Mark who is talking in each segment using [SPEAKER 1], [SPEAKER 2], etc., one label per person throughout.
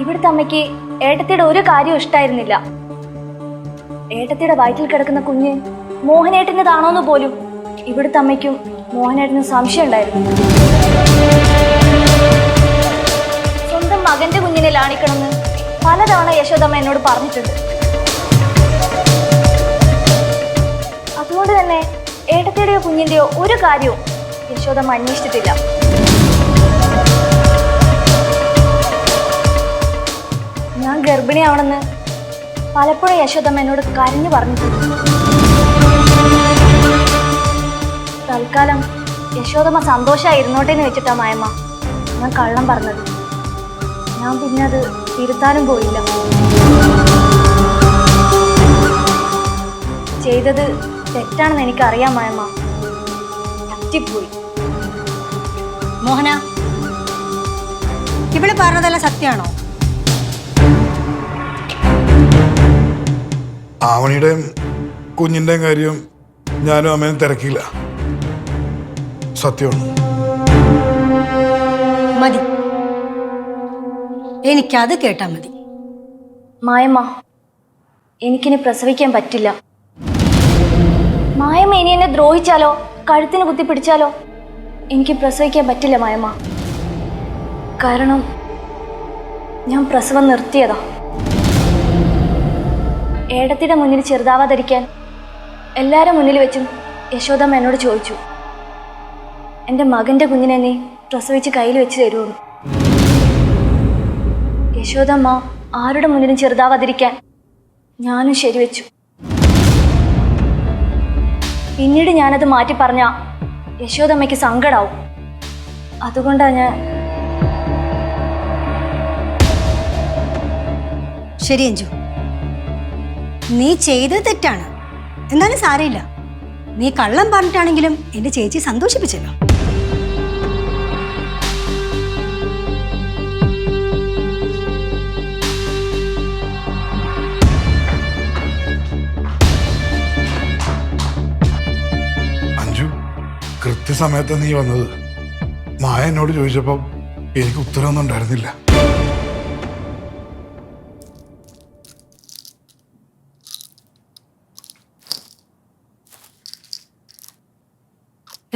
[SPEAKER 1] ഇവിടുത്തെ അമ്മയ്ക്ക് ഏട്ടത്തിയുടെ ഒരു കാര്യവും ഇഷ്ടായിരുന്നില്ല. ഏട്ടത്തിയുടെ വയറ്റിൽ കിടക്കുന്ന കുഞ്ഞ് മോഹനേട്ടന്റെതാണോന്ന് പോലും ഇവിടുത്തെ അമ്മയ്ക്കും മോഹനേട്ടനും സംശയം ഉണ്ടായിരുന്നു. സ്വന്തം മകന്റെ കുഞ്ഞിനെ ലാണിക്കണമെന്ന് പലതവണ യശോദമ്മ എന്നോട് പറഞ്ഞിട്ടുണ്ട്. അതുകൊണ്ട് തന്നെ ഏട്ടത്തിയുടെയോ കുഞ്ഞിന്റെയോ ഒരു കാര്യവും യശോദമ്മ അന്വേഷിച്ചിട്ടില്ല. ഞാൻ ഗർഭിണിയാവണമെന്ന് പലപ്പോഴും യശോദമ്മ എന്നോട് കരഞ്ഞു പറഞ്ഞിട്ടുണ്ട്. തൽക്കാലം യശോദമ്മ സന്തോഷമായിരുന്നോട്ടെ എന്ന് വെച്ചിട്ടാ മായമ്മ ഞാൻ കള്ളം പറഞ്ഞത്. ഞാൻ പിന്നെ അത് തിരുത്താനും പോയില്ല. ചെയ്തത് തെറ്റാണെന്ന് എനിക്കറിയാം മായമ്മ. പറ്റിപ്പോയി
[SPEAKER 2] മോഹന ഇവിടെ പറഞ്ഞതെല്ലാം സത്യമാണോ?
[SPEAKER 3] ആവണിയുടെയും കുഞ്ഞിന്റെയും കാര്യം ഞാനും അമ്മയും തിരക്കില്ല സത്യമാണ്.
[SPEAKER 2] മതി. എനിക്കത് കേട്ടാ മതി.
[SPEAKER 1] മായമ്മ എനിക്കിനി പ്രസവിക്കാൻ പറ്റില്ല. മായമ്മ ഇനി എന്നെ ദ്രോഹിച്ചാലോ? കഴുത്തിന് കുത്തി പിടിച്ചാലോ? എനിക്ക് പ്രസവിക്കാൻ പറ്റില്ല മായമ്മ. കാരണം ഞാൻ പ്രസവം നിർത്തിയതാ. ഏടത്തിയുടെ മുന്നിൽ ചെറുതാവാതിരിക്കാൻ എല്ലാവരും മുന്നിൽ വെച്ചും യശോദമ്മ എന്നോട് ചോദിച്ചു. എന്റെ മകന്റെ കുഞ്ഞിനെ നീ പ്രസവിച്ച് കയ്യിൽ വെച്ച് തരുമെന്ന് യശോദമ്മ ആരുടെ മുന്നിലും ചെറുതാവാതിരിക്കാൻ ഞാനും ശരിവെച്ചു. പിന്നീട് ഞാനത് മാറ്റി പറഞ്ഞ യശോദമ്മയ്ക്ക് സങ്കടാവും. അതുകൊണ്ടാണ് ഞാൻ
[SPEAKER 2] ശരി അഞ്ജു. നീ ചെയ്തത് തെറ്റാണ്. എന്നാലും സാരമില്ല. നീ കള്ളം പറഞ്ഞിട്ടാണെങ്കിലും എന്റെ ചേച്ചി സന്തോഷിപ്പിച്ചല്ലോ.
[SPEAKER 3] അഞ്ജു കൃത്യസമയത്ത് നീ വന്നത്. മായ എന്നോട് ചോദിച്ചപ്പോൾ എനിക്ക് ഉത്തരവൊന്നും ഉണ്ടായിരുന്നില്ല.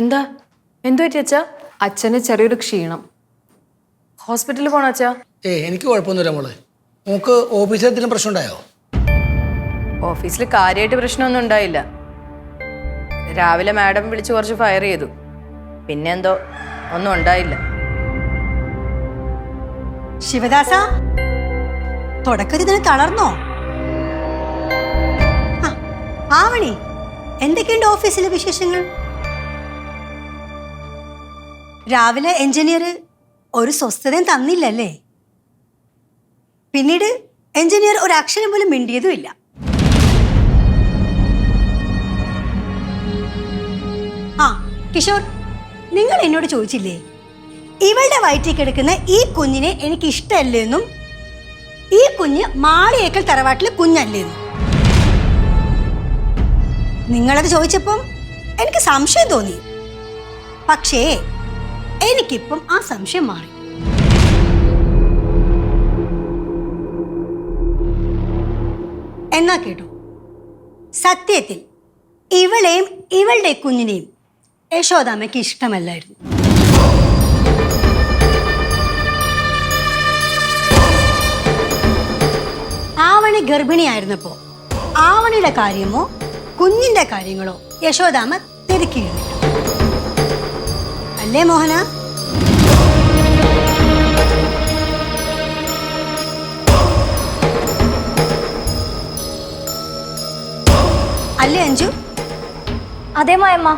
[SPEAKER 4] എന്താ? എന്തു പറ്റി അച്ഛാ? അച്ഛന് ചെറിയൊരു ക്ഷീണം. ഹോസ്പിറ്റലിൽ പോണോ അച്ഛാ?
[SPEAKER 5] ഏ എനിക്ക് കുഴപ്പമൊന്നുമില്ല മോളെ. നമുക്ക് ഓഫീസിൽ എന്തെങ്കിലും പ്രശ്നം ഉണ്ടായോ
[SPEAKER 4] ഓഫീസിൽ കാര്യമായിട്ട് പ്രശ്നമൊന്നും ഉണ്ടായില്ല. രാവിലെ മാഡം വിളിച്ച് കുറച്ച് ഫയർ ചെയ്തു. പിന്നെ എന്തോ ഒന്നും ഉണ്ടായില്ല.
[SPEAKER 2] ശിവദാസ? തുടക്കത്തിൽ ഇതിന് തളർന്നോ? ആ, ആവണി എന്തൊക്കെയുണ്ട് ഓഫീസിലെ വിശേഷങ്ങൾ? രാവിലെ എഞ്ചിനീയർ ഒരു സ്വസ്ഥതയും തന്നില്ലല്ലേ? പിന്നീട് എഞ്ചിനീയർ ഒരു അക്ഷരം പോലും മിണ്ടിയതുമില്ല ആ കിഷോർ നിങ്ങൾ എന്നോട് ചോദിച്ചില്ലേ? ഇവളുടെ വയറ്റിൽ കിടക്കുന്ന ഈ കുഞ്ഞിനെ എനിക്ക് ഇഷ്ടമല്ലെന്നും ഈ കുഞ്ഞ് മാളിയേക്കൽ തറവാട്ടിലെ കുഞ്ഞല്ലേന്നും നിങ്ങളത് ചോദിച്ചപ്പം എനിക്ക് സംശയം തോന്നി. പക്ഷേ എനിക്കിപ്പം ആ സംശയം മാറി. എന്നാ കേട്ടോ? സത്യത്തിൽ ഇവളെയും ഇവളുടെ കുഞ്ഞിനെയും യശോദാമയ്ക്ക് ഇഷ്ടമല്ലായിരുന്നു. ആവണി ഗർഭിണിയായിരുന്നപ്പോ ആവണിയുടെ കാര്യമോ കുഞ്ഞിന്റെ കാര്യങ്ങളോ യശോദാമ തിരക്കിയിരുന്നില്ല അല്ലേ മോഹന? അല്ലേ അഞ്ജു?
[SPEAKER 1] അതേ മായമ്മ.